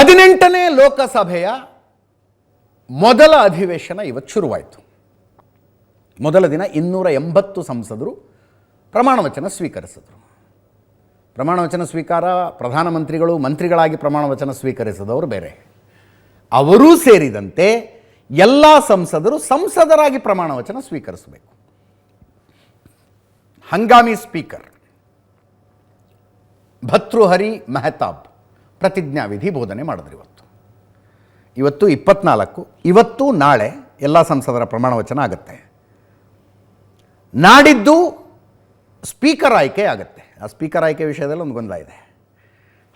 ಹದಿನೆಂಟನೇ ಲೋಕಸಭೆಯ ಮೊದಲ ಅಧಿವೇಶನ ಇವತ್ತು ಶುರುವಾಯಿತು. ಮೊದಲ ದಿನ ಇನ್ನೂರ ಎಂಬತ್ತು ಸಂಸದರು ಪ್ರಮಾಣ ವಚನ ಸ್ವೀಕರಿಸಿದರು. ಪ್ರಮಾಣ ವಚನ ಸ್ವೀಕಾರ ಪ್ರಧಾನಮಂತ್ರಿಗಳು, ಮಂತ್ರಿಗಳಾಗಿ ಪ್ರಮಾಣ ವಚನ ಸ್ವೀಕರಿಸಿದವರು ಬೇರೆ. ಅವರೂ ಸೇರಿದಂತೆ ಎಲ್ಲ ಸಂಸದರು ಸಂಸದರಾಗಿ ಪ್ರಮಾಣ ವಚನ ಸ್ವೀಕರಿಸಬೇಕು. ಹಂಗಾಮಿ ಸ್ಪೀಕರ್ ಭತೃಹರಿ ಮೆಹತಾಬ್ ಪ್ರತಿಜ್ಞಾವಿಧಿ ಬೋಧನೆ ಮಾಡಿದ್ರು ಇವತ್ತು. ಇವತ್ತು ಇಪ್ಪತ್ನಾಲ್ಕು, ಇವತ್ತು ನಾಳೆ ಎಲ್ಲ ಸಂಸದರ ಪ್ರಮಾಣ ವಚನ ಆಗುತ್ತೆ. ನಾಡಿದ್ದು ಸ್ಪೀಕರ್ ಆಯ್ಕೆ ಆಗುತ್ತೆ. ಆ ಸ್ಪೀಕರ್ ಆಯ್ಕೆ ವಿಷಯದಲ್ಲಿ ಒಂದು ಗೊಂದಲ ಇದೆ.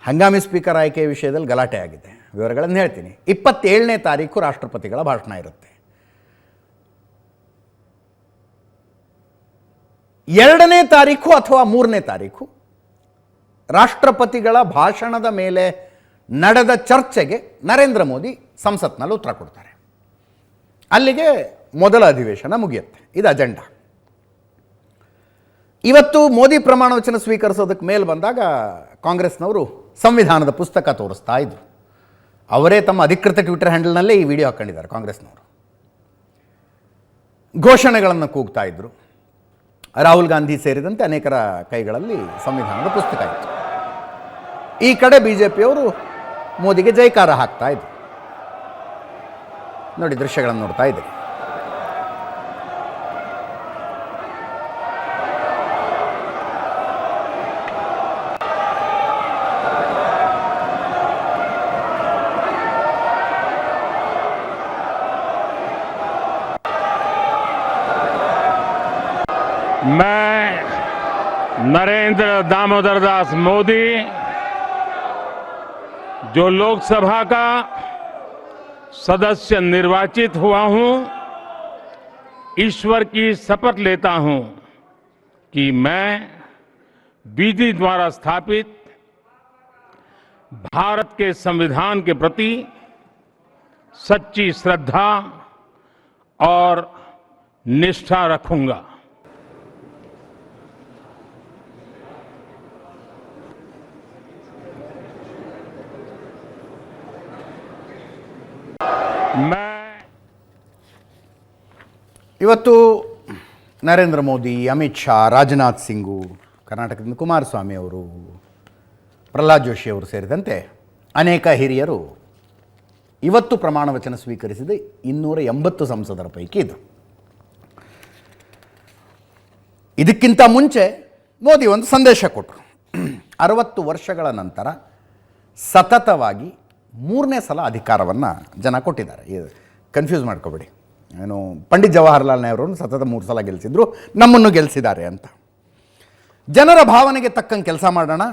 ಹಂಗಾಮಿ ಸ್ಪೀಕರ್ ಆಯ್ಕೆ ವಿಷಯದಲ್ಲಿ ಗಲಾಟೆ ಆಗಿದೆ. ವಿವರಗಳನ್ನು ಹೇಳ್ತೀನಿ. ಇಪ್ಪತ್ತೇಳನೇ ತಾರೀಕು ರಾಷ್ಟ್ರಪತಿಗಳ ಭಾಷಣ ಇರುತ್ತೆ. ಎರಡನೇ ತಾರೀಕು ಅಥವಾ ಮೂರನೇ ತಾರೀಕು ರಾಷ್ಟ್ರಪತಿಗಳ ಭಾಷಣದ ಮೇಲೆ ನಡೆದ ಚರ್ಚೆಗೆ ನರೇಂದ್ರ ಮೋದಿ ಸಂಸತ್ನಲ್ಲಿ ಉತ್ತರ ಕೊಡ್ತಾರೆ. ಅಲ್ಲಿಗೆ ಮೊದಲ ಅಧಿವೇಶನ ಮುಗಿಯುತ್ತೆ. ಇದು ಅಜೆಂಡಾ. ಇವತ್ತು ಮೋದಿ ಪ್ರಮಾಣ ವಚನ ಸ್ವೀಕರಿಸೋದಕ್ಕೆ ಮೇಲೆ ಬಂದಾಗ ಕಾಂಗ್ರೆಸ್ನವರು ಸಂವಿಧಾನದ ಪುಸ್ತಕ ತೋರಿಸ್ತಾ ಇದ್ರು. ಅವರೇ ತಮ್ಮ ಅಧಿಕೃತ ಟ್ವಿಟರ್ ಹ್ಯಾಂಡಲ್ನಲ್ಲೇ ಈ ವಿಡಿಯೋ ಹಾಕ್ಕೊಂಡಿದ್ದಾರೆ ಕಾಂಗ್ರೆಸ್ನವರು. ಘೋಷಣೆಗಳನ್ನು ಕೂಗ್ತಾ ಇದ್ರು. ರಾಹುಲ್ ಗಾಂಧಿ ಸೇರಿದಂತೆ ಅನೇಕರ ಕೈಗಳಲ್ಲಿ ಸಂವಿಧಾನದ ಪುಸ್ತಕ ಇತ್ತು. ಈ ಕಡೆ ಬಿ ಜೆ ಪಿಯವರು ಮೋದಿಗೆ ಜೈಕಾರ ಹಾಕ್ತಾ ಇದ್ರು ನೋಡಿ ದೃಶ್ಯಗಳನ್ನು ನೋಡ್ತಾ ಇದ್ದೀರಿ मैं नरेंद्र दामोदर दास मोदी जो लोकसभा का सदस्य निर्वाचित हुआ हूँ, ईश्वर की शपथ लेता हूँ कि मैं विधि द्वारा स्थापित भारत के संविधान के प्रति सच्ची श्रद्धा और निष्ठा रखूँगा। ಇವತ್ತು ನರೇಂದ್ರ ಮೋದಿ, ಅಮಿತ್ ಶಾ, ರಾಜನಾಥ್ ಸಿಂಗು, ಕರ್ನಾಟಕದಿಂದ ಕುಮಾರಸ್ವಾಮಿ ಅವರು, ಪ್ರಹ್ಲಾದ್ ಜೋಶಿ ಅವರು ಸೇರಿದಂತೆ ಅನೇಕ ಹಿರಿಯರು ಇವತ್ತು ಪ್ರಮಾಣ ವಚನ ಸ್ವೀಕರಿಸಿದ ಇನ್ನೂರ ಎಂಬತ್ತು ಸಂಸದರ ಪೈಕಿ ಇದು ಇದಕ್ಕಿಂತ ಮುಂಚೆ ಮೋದಿ ಒಂದು ಸಂದೇಶ ಕೊಟ್ಟರು ಅರವತ್ತು ವರ್ಷಗಳ ನಂತರ ಸತತವಾಗಿ ಮೂರನೇ ಸಲ ಅಧಿಕಾರವನ್ನು ಜನ ಕೊಟ್ಟಿದ್ದಾರೆ. ಇದು ಕನ್ಫ್ಯೂಸ್ ಮಾಡ್ಕೋಬೇಡಿ. ಏನು ಪಂಡಿತ್ ಜವಾಹರ್ಲಾಲ್ ನೆಹರು ಸತತ ಮೂರು ಸಲ ಗೆಲ್ಲಿಸಿದ್ರು ನಮ್ಮನ್ನು ಗೆಲ್ಲಿಸಿದ್ದಾರೆ ಅಂತ. ಜನರ ಭಾವನೆಗೆ ತಕ್ಕಂಗೆ ಕೆಲಸ ಮಾಡೋಣ.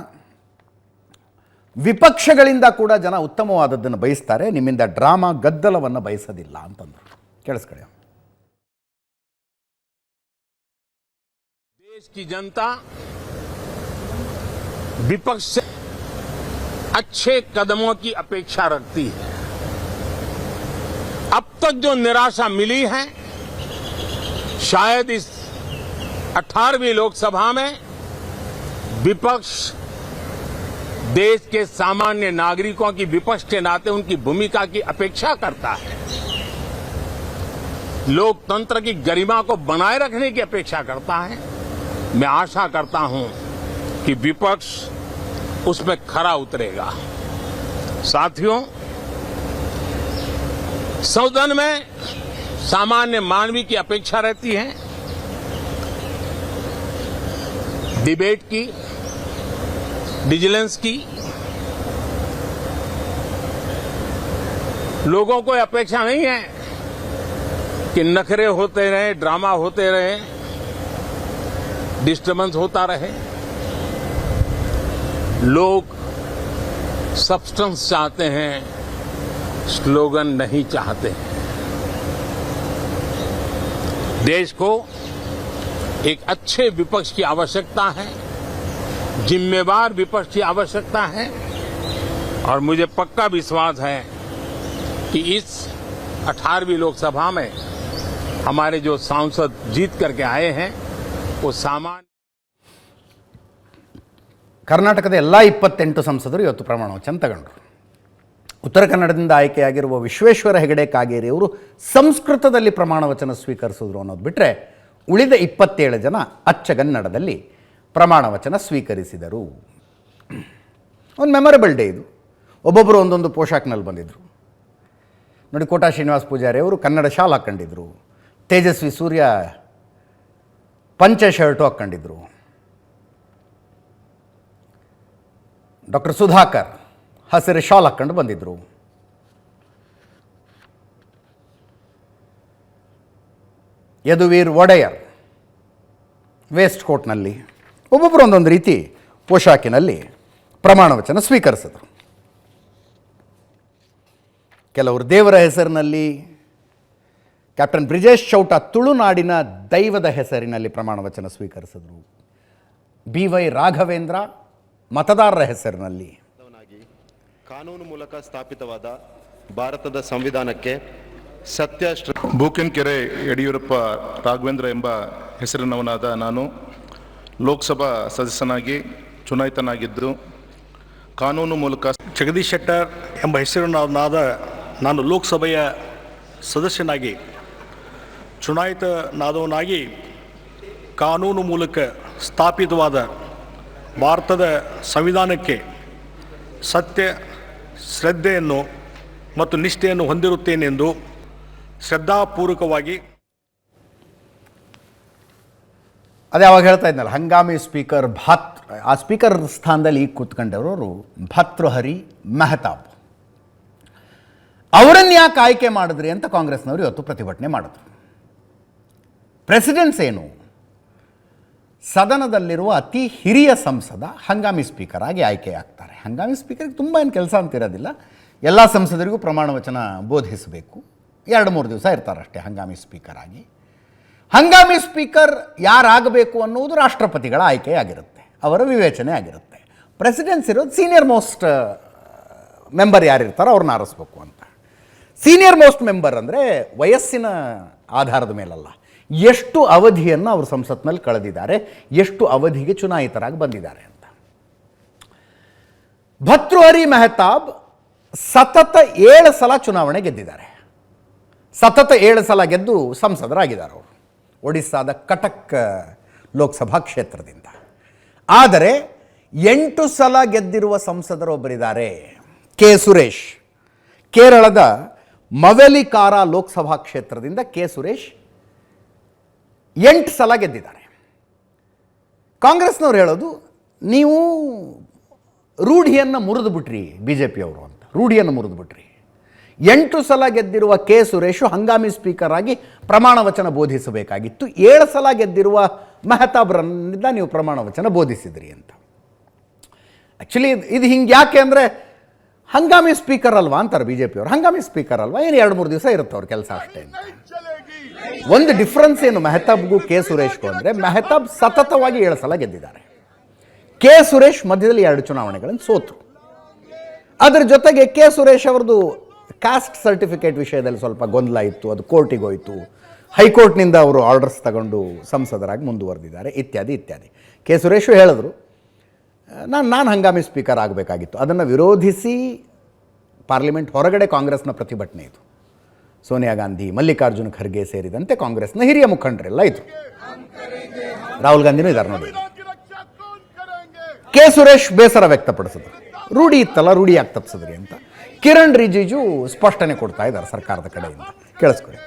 ವಿಪಕ್ಷಗಳಿಂದ ಕೂಡ ಜನ ಉತ್ತಮವಾದದ್ದನ್ನು ಬಯಸ್ತಾರೆ, ನಿಮ್ಮಿಂದ ಡ್ರಾಮಾ ಗದ್ದಲವನ್ನು ಬಯಸೋದಿಲ್ಲ ಅಂತಂದರು. ಕೇಳಿಸ್ಕೊಳ್ಳಿ. ದೇಶ ಜನತಾ, ವಿಪಕ್ಷ अच्छे कदमों की अपेक्षा रखती है। अब तक जो निराशा मिली है, शायद इस 18वीं लोकसभा में विपक्ष देश के सामान्य नागरिकों की विपक्ष के नाते उनकी भूमिका की अपेक्षा करता है। लोकतंत्र की गरिमा को बनाए रखने की अपेक्षा करता है। मैं आशा करता हूँ कि विपक्ष उसमें खरा उतरेगा। साथियों, सदन में सामान्य मानवीय की अपेक्षा रहती है। डिबेट की विजिलेंस की, लोगों को अपेक्षा नहीं है कि नखरे होते रहे, ड्रामा होते रहे, डिस्टर्बेंस होता रहे। लोग सब्सटेंस चाहते हैं स्लोगन नहीं चाहते हैं। देश को एक अच्छे विपक्ष की आवश्यकता है, जिम्मेवार विपक्ष की आवश्यकता है, और मुझे पक्का विश्वास है कि इस 18वीं लोकसभा में हमारे जो सांसद जीत करके आए हैं, वो सामान्य ಕರ್ನಾಟಕದ ಎಲ್ಲ ಇಪ್ಪತ್ತೆಂಟು ಸಂಸದರು ಇವತ್ತು ಪ್ರಮಾಣ ವಚನ ತಗೊಂಡ್ರು. ಉತ್ತರ ಕನ್ನಡದಿಂದ ಆಯ್ಕೆಯಾಗಿರುವ ವಿಶ್ವೇಶ್ವರ ಹೆಗಡೆ ಕಾಗೇರಿ ಅವರು ಸಂಸ್ಕೃತದಲ್ಲಿ ಪ್ರಮಾಣ ವಚನ ಸ್ವೀಕರಿಸಿದ್ರು ಅನ್ನೋದು ಬಿಟ್ಟರೆ ಉಳಿದ ಇಪ್ಪತ್ತೇಳು ಜನ ಅಚ್ಚಗನ್ನಡದಲ್ಲಿ ಪ್ರಮಾಣ ವಚನ ಸ್ವೀಕರಿಸಿದರು. ಒಂದು ಮೆಮೊರಬಲ್ ಡೇ ಇದು. ಒಬ್ಬೊಬ್ಬರು ಒಂದೊಂದು ಪೋಷಾಕ್ನಲ್ಲಿ ಬಂದಿದ್ದರು ನೋಡಿ, ಕೋಟಾ ಶ್ರೀನಿವಾಸ ಪೂಜಾರಿ ಅವರು ಕನ್ನಡ ಶಾಲ್ ಹಾಕ್ಕೊಂಡಿದ್ರು. ತೇಜಸ್ವಿ ಸೂರ್ಯ ಪಂಚ ಶರ್ಟು ಹಾಕ್ಕೊಂಡಿದ್ರು. ಡಾಕ್ಟರ್ ಸುಧಾಕರ್ ಹಸಿರು ಶಾಲ್ ಹಾಕ್ಕೊಂಡು ಬಂದಿದ್ದರು ಯದುವೀರ್ ಒಡೆಯರ್ ವೇಸ್ಟ್ ಕೋಟ್ನಲ್ಲಿ ಒಬ್ಬೊಬ್ಬರು ಒಂದೊಂದು ರೀತಿ ಪೋಷಾಕಿನಲ್ಲಿ ಪ್ರಮಾಣ ವಚನ ಸ್ವೀಕರಿಸಿದರು. ಕೆಲವರು ದೇವರ ಹೆಸರಿನಲ್ಲಿ ಕ್ಯಾಪ್ಟನ್ ಬ್ರಿಜೇಶ್ ಚೌಟ ತುಳುನಾಡಿನ ದೈವದ ಹೆಸರಿನಲ್ಲಿ ಪ್ರಮಾಣ ವಚನ ಸ್ವೀಕರಿಸಿದರು. ಬಿ ವೈ ರಾಘವೇಂದ್ರ ಮತದಾರರ ಹೆಸರಿನಲ್ಲಿ. ಕಾನೂನು ಮೂಲಕ ಸ್ಥಾಪಿತವಾದ ಭಾರತದ ಸಂವಿಧಾನಕ್ಕೆ ಸತ್ಯ ಶ್ರ ಬೂಕೆನ್ಕೆರೆ ಯಡಿಯೂರಪ್ಪ ರಾಘವೇಂದ್ರ ಎಂಬ ಹೆಸರಿನವನಾದ ನಾನು ಲೋಕಸಭಾ ಸದಸ್ಯನಾಗಿ ಚುನಾಯಿತನಾಗಿದ್ದು ಕಾನೂನು ಮೂಲಕ ಜಗದೀಶ್ ಶೆಟ್ಟರ್ ಎಂಬ ಹೆಸರಿನವನಾದ ನಾನು ಲೋಕಸಭೆಯ ಸದಸ್ಯನಾಗಿ ಚುನಾಯಿತನಾದವನಾಗಿ ಕಾನೂನು ಮೂಲಕ ಸ್ಥಾಪಿತವಾದ ಭಾರತದ ಸಂವಿಧಾನಕ್ಕೆ ಸತ್ಯ, ಶ್ರದ್ಧೆಯನ್ನು ಮತ್ತು ನಿಷ್ಠೆಯನ್ನು ಹೊಂದಿರುತ್ತೇನೆಂದು ಶ್ರದ್ಧಾಪೂರ್ವಕವಾಗಿ ಅದೇ ಅವಾಗ ಹೇಳ್ತಾ ಇದ್ನಲ್ಲ, ಹಂಗಾಮಿ ಸ್ಪೀಕರ್ ಭಾತ್. ಆ ಸ್ಪೀಕರ್ ಸ್ಥಾನದಲ್ಲಿ ಈಗ ಕೂತ್ಕೊಂಡವರು ಭರ್ತೃಹರಿ ಮೆಹತಾಬ್. ಅವರನ್ನು ಯಾಕೆ ಆಯ್ಕೆ ಮಾಡಿದ್ರಿ ಅಂತ ಕಾಂಗ್ರೆಸ್ನವರು ಇವತ್ತು ಪ್ರತಿಭಟನೆ ಮಾಡಿದ್ರು. ಪ್ರೆಸಿಡೆನ್ಸ್ ಏನು? ಸದನದಲ್ಲಿರುವ ಅತಿ ಹಿರಿಯ ಸಂಸದ, ಹಂಗಾಮಿ ಸ್ಪೀಕರ್ ಆಗಿ ಆಯ್ಕೆಯಾಗ್ತಾರೆ. ಹಂಗಾಮಿ ಸ್ಪೀಕರ್ಗೆ ತುಂಬ ಏನು ಕೆಲಸ ಅಂತಿರೋದಿಲ್ಲ ಎಲ್ಲ ಸಂಸದರಿಗೂ ಪ್ರಮಾಣ ವಚನ ಬೋಧಿಸಬೇಕು. ಎರಡು, ಮೂರು ದಿವಸ ಇರ್ತಾರಷ್ಟೇ ಹಂಗಾಮಿ ಸ್ಪೀಕರ್ ಆಗಿ. ಹಂಗಾಮಿ ಸ್ಪೀಕರ್ ಯಾರಾಗಬೇಕು ಅನ್ನುವುದು ರಾಷ್ಟ್ರಪತಿಗಳ ಆಯ್ಕೆಯಾಗಿರುತ್ತೆ. ಅವರ ವಿವೇಚನೆ ಆಗಿರುತ್ತೆ. ಪ್ರೆಸಿಡೆನ್ಸ್ ಇರೋದು ಸೀನಿಯರ್ ಮೋಸ್ಟ್ ಮೆಂಬರ್ ಯಾರಿರ್ತಾರೋ ಅವ್ರನ್ನ ಆರಿಸ್ಬೇಕು ಅಂತ. ಸೀನಿಯರ್ ಮೋಸ್ಟ್ ಮೆಂಬರ್ ಅಂದರೆ ವಯಸ್ಸಿನ ಆಧಾರದ ಮೇಲಲ್ಲ. ಎಷ್ಟು ಅವಧಿಯನ್ನು ಅವರು ಸಂಸತ್ನಲ್ಲಿ ಕಳೆದಿದ್ದಾರೆ, ಎಷ್ಟು ಅವಧಿಗೆ ಚುನಾಯಿತರಾಗಿ ಬಂದಿದ್ದಾರೆ ಅಂತ. ಭರ್ತೃಹರಿ ಮೆಹತಾಬ್ ಸತತ ಏಳು ಸಲ ಚುನಾವಣೆ ಗೆದ್ದಿದ್ದಾರೆ. ಸತತ ಏಳು ಸಲ ಗೆದ್ದು ಸಂಸದರಾಗಿದ್ದಾರೆ ಅವರು, ಒಡಿಸ್ಸಾದ ಕಟಕ್ ಲೋಕಸಭಾ ಕ್ಷೇತ್ರದಿಂದ. ಆದರೆ ಎಂಟು ಸಲ ಗೆದ್ದಿರುವ ಸಂಸದರೊಬ್ಬರಿದ್ದಾರೆ, ಕೆ ಸುರೇಶ್. ಕೇರಳದ ಮವೆಲಿಕಾರ ಲೋಕಸಭಾ ಕ್ಷೇತ್ರದಿಂದ ಕೆ ಸುರೇಶ್ ಎಂಟು ಸಲ ಗೆದ್ದಿದ್ದಾರೆ. ಕಾಂಗ್ರೆಸ್ನವ್ರು ಹೇಳೋದು, ನೀವು ರೂಢಿಯನ್ನು ಮುರಿದು ಬಿಟ್ರಿ ಬಿ ಜೆ ಪಿಯವರು ಅಂತ. ರೂಢಿಯನ್ನು ಮುರಿದು ಬಿಟ್ರಿ ಎಂಟು ಸಲ ಗೆದ್ದಿರುವ ಕೆ ಸುರೇಶು ಹಂಗಾಮಿ ಸ್ಪೀಕರ್ ಆಗಿ ಪ್ರಮಾಣ ವಚನ ಬೋಧಿಸಬೇಕಾಗಿತ್ತು. ಏಳು ಸಲ ಗೆದ್ದಿರುವ ಮೆಹತಾಬ್ರನ್ನಿಂದ ನೀವು ಪ್ರಮಾಣ ವಚನ ಬೋಧಿಸಿದ್ರಿ ಅಂತ. ಆ್ಯಕ್ಚುಲಿ ಇದು ಹಿಂಗೆ ಯಾಕೆ ಅಂದರೆ, ಹಂಗಾಮಿ ಸ್ಪೀಕರ್ ಅಲ್ವಾ ಅಂತಾರೆ ಬಿ ಜೆ ಪಿಯವರು ಹಂಗಾಮಿ ಸ್ಪೀಕರ್ ಅಲ್ವಾ? ಏನು ಎರಡು ಮೂರು ದಿವಸ ಇರುತ್ತೆ ಅವ್ರ ಕೆಲಸ ಅಷ್ಟೇ ಒಂದು ಡಿಫ್ರೆನ್ಸ್ ಏನು ಮೆಹತಾಬ್ಗೂ ಕೆ ಸುರೇಶ್ಗೂ ಅಂದರೆ ಮೆಹತಾಬ್ ಸತತವಾಗಿ ಏಳು ಸಲ ಗೆದ್ದಿದ್ದಾರೆ. ಕೆ ಸುರೇಶ್ ಮಧ್ಯದಲ್ಲಿ ಎರಡು ಚುನಾವಣೆಗಳನ್ನು ಸೋತರು. ಅದರ ಜೊತೆಗೆ ಕೆ ಸುರೇಶ್ ಅವ್ರದ್ದು ಕಾಸ್ಟ್ ಸರ್ಟಿಫಿಕೇಟ್ ವಿಷಯದಲ್ಲಿ ಸ್ವಲ್ಪ ಗೊಂದಲ ಇತ್ತು, ಅದು ಕೋರ್ಟಿಗೆ ಹೋಯಿತು. ಹೈಕೋರ್ಟ್ನಿಂದ ಅವರು ಆರ್ಡರ್ಸ್ ತಗೊಂಡು ಸಂಸದರಾಗಿ ಮುಂದುವರೆದಿದ್ದಾರೆ, ಇತ್ಯಾದಿ ಇತ್ಯಾದಿ. ಕೆ ಸುರೇಶು ಹೇಳಿದ್ರು, ನಾನು ನಾನು ಹಂಗಾಮಿ ಸ್ಪೀಕರ್ ಆಗಬೇಕಾಗಿತ್ತು. ಅದನ್ನು ವಿರೋಧಿಸಿ ಪಾರ್ಲಿಮೆಂಟ್ ಹೊರಗಡೆ ಕಾಂಗ್ರೆಸ್ನ ಪ್ರತಿಭಟನೆ ಇದು. ಸೋನಿಯಾ ಗಾಂಧಿ, ಮಲ್ಲಿಕಾರ್ಜುನ ಖರ್ಗೆ ಸೇರಿದಂತೆ ಕಾಂಗ್ರೆಸ್ನ ಹಿರಿಯ ಮುಖಂಡರೆಲ್ಲ ಇದ್ರು. ರಾಹುಲ್ ಗಾಂಧಿನೂ ಇದ್ದಾರೆ ನೋಡಿ. ಕೆ ಸುರೇಶ್ ಬೇಸರ ವ್ಯಕ್ತಪಡಿಸಿದ್ರು. ರೂಢಿ ಇತ್ತಲ್ಲ ರೂಢಿ ಯಾಕೆ ತಪ್ಪಿಸಿದ್ರಿ ಅಂತ. ಕಿರಣ್ ರಿಜಿಜು ಸ್ಪಷ್ಟನೆ ಕೊಡ್ತಾ ಇದ್ದಾರೆ ಸರ್ಕಾರದ ಕಡೆಯಿಂದ. ಕೇಳಿಸ್ಕೊಳ್ಳಿ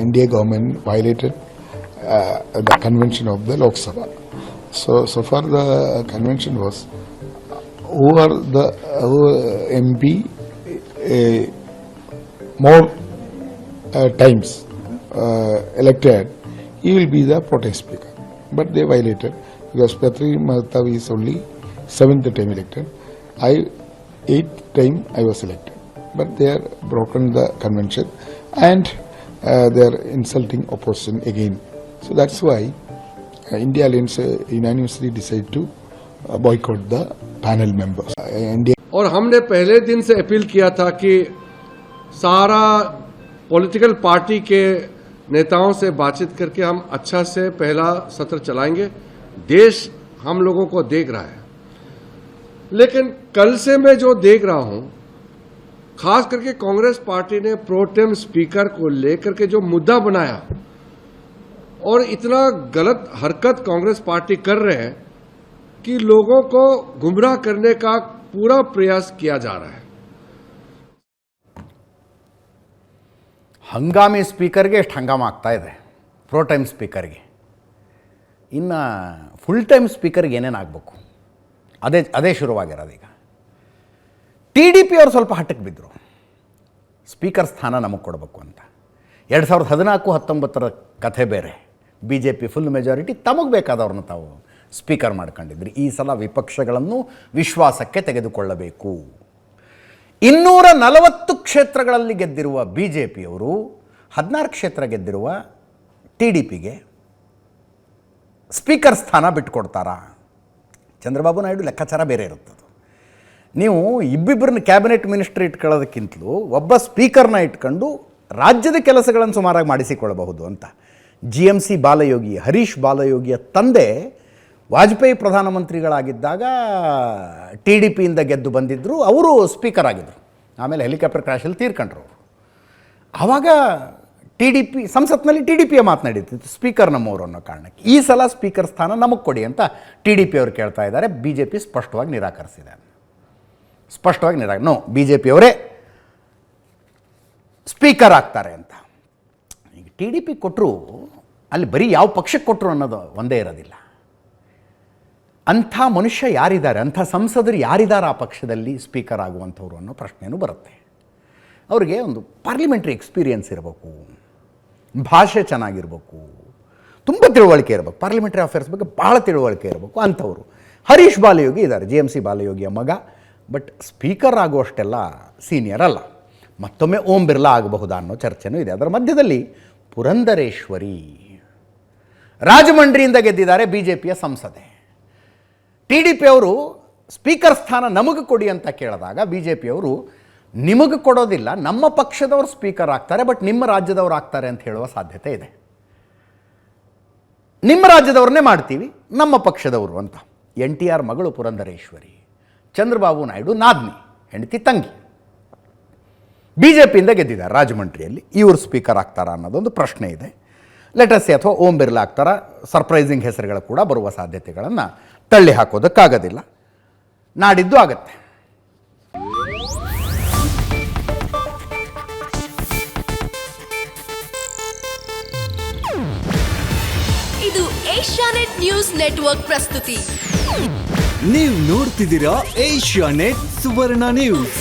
N D A government violated the convention of the Lok Sabha so so for the convention was who are the M P more uh, times uh, elected, he will be the protest speaker. But they violated because Patri Mahtav is only seventh time elected. I eighth time I was elected. But they are broken the convention and uh, they are insulting opposition again. So that's why uh, India Alliance uh, unanimously decided to uh, boycott the panel members. India और हमने पहले दिन से appeal किया था कि सारा political party के नेताओं से बातचीत करके हम अच्छा से पहला सत्र चलाएँगे। देश हम लोगों को देख रहा है। लेकिन कल से मैं जो देख रहा हूँ, खास करके कांग्रेस पार्टी ने प्रोटेम स्पीकर को लेकर के जो मुद्दा बनाया और इतना गलत हरकत कांग्रेस पार्टी कर रहे हैं कि लोगों को गुमराह करने का पूरा प्रयास किया जा रहा है ಹಂಗಾಮಿ ಸ್ಪೀಕರ್ಗೆ ಎಷ್ಟು ಹಂಗಾಮ ಆಗ್ತಾ ಇದೆ ಪ್ರೋ ಟೈಮ್ ಸ್ಪೀಕರ್ಗೆ ಇನ್ನು ಫುಲ್ ಟೈಮ್ ಸ್ಪೀಕರ್ಗೆ ಏನೇನು ಆಗಬೇಕು ಅದೇ ಅದೇ ಶುರುವಾಗಿರೋದು ಈಗ ಟಿ ಡಿ ಪಿ ಅವರು ಸ್ವಲ್ಪ ಹಟ್ಟಕ್ಕೆ ಬಿದ್ದರು ಸ್ಪೀಕರ್ ಸ್ಥಾನ ನಮಗೆ ಕೊಡಬೇಕು ಅಂತ ಎರಡು ಸಾವಿರದ ಹದಿನಾಲ್ಕು ಹತ್ತೊಂಬತ್ತರ ಕಥೆ ಬೇರೆ B J P full majority ತಮಗೆ ಬೇಕಾದವ್ರನ್ನ ತಾವು ಸ್ಪೀಕರ್ ಮಾಡ್ಕೊಂಡಿದ್ರಿ. ಈ ಸಲ ವಿಪಕ್ಷಗಳನ್ನು ವಿಶ್ವಾಸಕ್ಕೆ ತೆಗೆದುಕೊಳ್ಳಬೇಕು. ಇನ್ನೂರ ನಲವತ್ತು ಕ್ಷೇತ್ರಗಳಲ್ಲಿ ಗೆದ್ದಿರುವ ಬಿ ಜೆ ಪಿಯವರು ಹದಿನಾರು ಕ್ಷೇತ್ರ ಗೆದ್ದಿರುವ ಟಿ ಡಿ ಪಿಗೆ ಸ್ಪೀಕರ್ ಸ್ಥಾನ ಬಿಟ್ಕೊಡ್ತಾರಾ? ಚಂದ್ರಬಾಬು ನಾಯ್ಡು ಲೆಕ್ಕಾಚಾರ ಬೇರೆ ಇರುತ್ತದೆ. ನೀವು ಇಬ್ಬಿಬ್ಬರನ್ನ ಕ್ಯಾಬಿನೆಟ್ ಮಿನಿಸ್ಟ್ರಿ ಇಟ್ಕೊಳ್ಳೋದಕ್ಕಿಂತಲೂ ಒಬ್ಬ ಸ್ಪೀಕರ್ನ ಇಟ್ಕೊಂಡು ರಾಜ್ಯದ ಕೆಲಸಗಳನ್ನು ಸುಮಾರಾಗಿ ಮಾಡಿಸಿಕೊಳ್ಳಬಹುದು ಅಂತ. G M C Balayogi, Harish ಬಾಲಯೋಗಿಯ ತಂದೆ ವಾಜಪೇಯಿ ಪ್ರಧಾನಮಂತ್ರಿಗಳಾಗಿದ್ದಾಗ ಟಿ ಡಿ ಪಿಯಿಂದ ಗೆದ್ದು ಬಂದಿದ್ದರು ಅವರು ಸ್ಪೀಕರ್ ಆಗಿದ್ದರು ಆಮೇಲೆ ಹೆಲಿಕಾಪ್ಟರ್ ಕ್ರಾಶಲ್ಲಿ ತೀರ್ಕೊಂಡ್ರು ಅವರು. ಆವಾಗ ಟಿ ಡಿ ಪಿ, ಸಂಸತ್ನಲ್ಲಿ ಟಿ ಡಿ ಪಿಯ ಮಾತನಾಡಿತ್ತು ಸ್ಪೀಕರ್ ನಮ್ಮವರು ಅನ್ನೋ ಕಾರಣಕ್ಕೆ. ಈ ಸಲ ಸ್ಪೀಕರ್ ಸ್ಥಾನ ನಮಗೆ ಕೊಡಿ ಅಂತ ಟಿ ಡಿ ಪಿ ಅವರು ಕೇಳ್ತಾ ಇದ್ದಾರೆ. ಬಿ ಜೆ ಪಿ ಸ್ಪಷ್ಟವಾಗಿ ನಿರಾಕರಿಸಿದೆ. ಸ್ಪಷ್ಟವಾಗಿ ನಿರಾಕ, ನೋ, ಬಿ ಜೆ ಪಿಯವರೇ ಸ್ಪೀಕರ್ ಆಗ್ತಾರೆ ಅಂತ. ಈಗ ಟಿ ಡಿ ಪಿ ಕೊಟ್ಟರು ಅಲ್ಲಿ ಬರೀ ಯಾವ ಪಕ್ಷಕ್ಕೆ ಕೊಟ್ಟರು ಅನ್ನೋದು ಒಂದೇ ಇರೋದಿಲ್ಲ. ಅಂಥ ಮನುಷ್ಯ ಯಾರಿದ್ದಾರೆ? ಅಂಥ ಸಂಸದರು ಯಾರಿದ್ದಾರೆ ಆ ಪಕ್ಷದಲ್ಲಿ ಸ್ಪೀಕರ್ ಆಗುವಂಥವ್ರು ಅನ್ನೋ ಪ್ರಶ್ನೆಯೂ ಬರುತ್ತೆ. ಅವರಿಗೆ ಒಂದು ಪಾರ್ಲಿಮೆಂಟ್ರಿ ಎಕ್ಸ್ಪೀರಿಯನ್ಸ್ ಇರಬೇಕು. ಭಾಷೆ ಚೆನ್ನಾಗಿರಬೇಕು. ತುಂಬ ತಿಳುವಳಿಕೆ ಇರಬೇಕು. ಪಾರ್ಲಿಮೆಂಟ್ರಿ ಅಫೇರ್ಸ್ ಬಗ್ಗೆ ಭಾಳ ತಿಳುವಳಿಕೆ ಇರಬೇಕು ಅಂಥವ್ರು. ಹರೀಶ್ ಬಾಲಯೋಗಿ ಇದ್ದಾರೆ ಜೆ ಎಂ ಸಿ ಬಾಲಯೋಗಿಯ ಮಗ. ಬಟ್ ಸ್ಪೀಕರ್ ಆಗುವಷ್ಟೆಲ್ಲ ಸೀನಿಯರ್ ಅಲ್ಲ. ಮತ್ತೊಮ್ಮೆ ಓಂ ಬಿರ್ಲಾ ಆಗಬಹುದಾ ಅನ್ನೋ ಚರ್ಚೆನೂ ಇದೆ. ಅದರ ಮಧ್ಯದಲ್ಲಿ ಪುರಂದರೇಶ್ವರಿ ರಾಜಮಂಡ್ರಿಯಿಂದ ಗೆದ್ದಿದ್ದಾರೆ ಬಿ ಜೆ ಪಿಯ ಸಂಸದೆ. ಟಿ ಡಿ ಪಿ ಅವರು ಸ್ಪೀಕರ್ ಸ್ಥಾನ ನಮಗೆ ಕೊಡಿ ಅಂತ ಕೇಳಿದಾಗ ಬಿ ಜೆ ಪಿಯವರು ನಿಮಗೆ ಕೊಡೋದಿಲ್ಲ, ನಮ್ಮ ಪಕ್ಷದವರು ಸ್ಪೀಕರ್ ಆಗ್ತಾರೆ, ಬಟ್ ನಿಮ್ಮ ರಾಜ್ಯದವರು ಆಗ್ತಾರೆ ಅಂತ ಹೇಳುವ ಸಾಧ್ಯತೆ ಇದೆ. ನಿಮ್ಮ ರಾಜ್ಯದವ್ರನ್ನೇ ಮಾಡ್ತೀವಿ, ನಮ್ಮ ಪಕ್ಷದವರು ಅಂತ. ಎನ್ ಟಿ ಆರ್ ಮಗಳು ಪುರಂದರೇಶ್ವರಿ, ಚಂದ್ರಬಾಬು ನಾಯ್ಡು ನಾದ್ನಿ, ಹೆಂಡತಿ ತಂಗಿ. ಬಿ ಜೆ ಪಿಯಿಂದ ಗೆದ್ದಿದ್ದಾರೆ ರಾಜಮಂಡ್ರಿಯಲ್ಲಿ. ಇವರು ಸ್ಪೀಕರ್ ಆಗ್ತಾರಾ ಅನ್ನೋದೊಂದು ಪ್ರಶ್ನೆ ಇದೆ. ಲೆಟರ್ಸಿ ಅಥವಾ ಓಂ ಬಿರ್ಲಾ ಆಗ್ತಾರ, ಸರ್ಪ್ರೈಸಿಂಗ್ ಹೆಸರುಗಳು ಕೂಡ ಬರುವ ಸಾಧ್ಯತೆಗಳನ್ನು ತಳ್ಳಿ ಹಾಕೋದಕ್ಕಾಗೋದಿಲ್ಲ. ನಾಡಿದ್ದು ಆಗತ್ತೆ. ಇದು ಏಷ್ಯಾನೆಟ್ ನ್ಯೂಸ್ ನೆಟ್ವರ್ಕ್ ಪ್ರಸ್ತುತಿ. ನೀವು ನೋಡ್ತಿದ್ದೀರಾ ಏಷ್ಯಾನೆಟ್ ಸುವರ್ಣ ನ್ಯೂಸ್.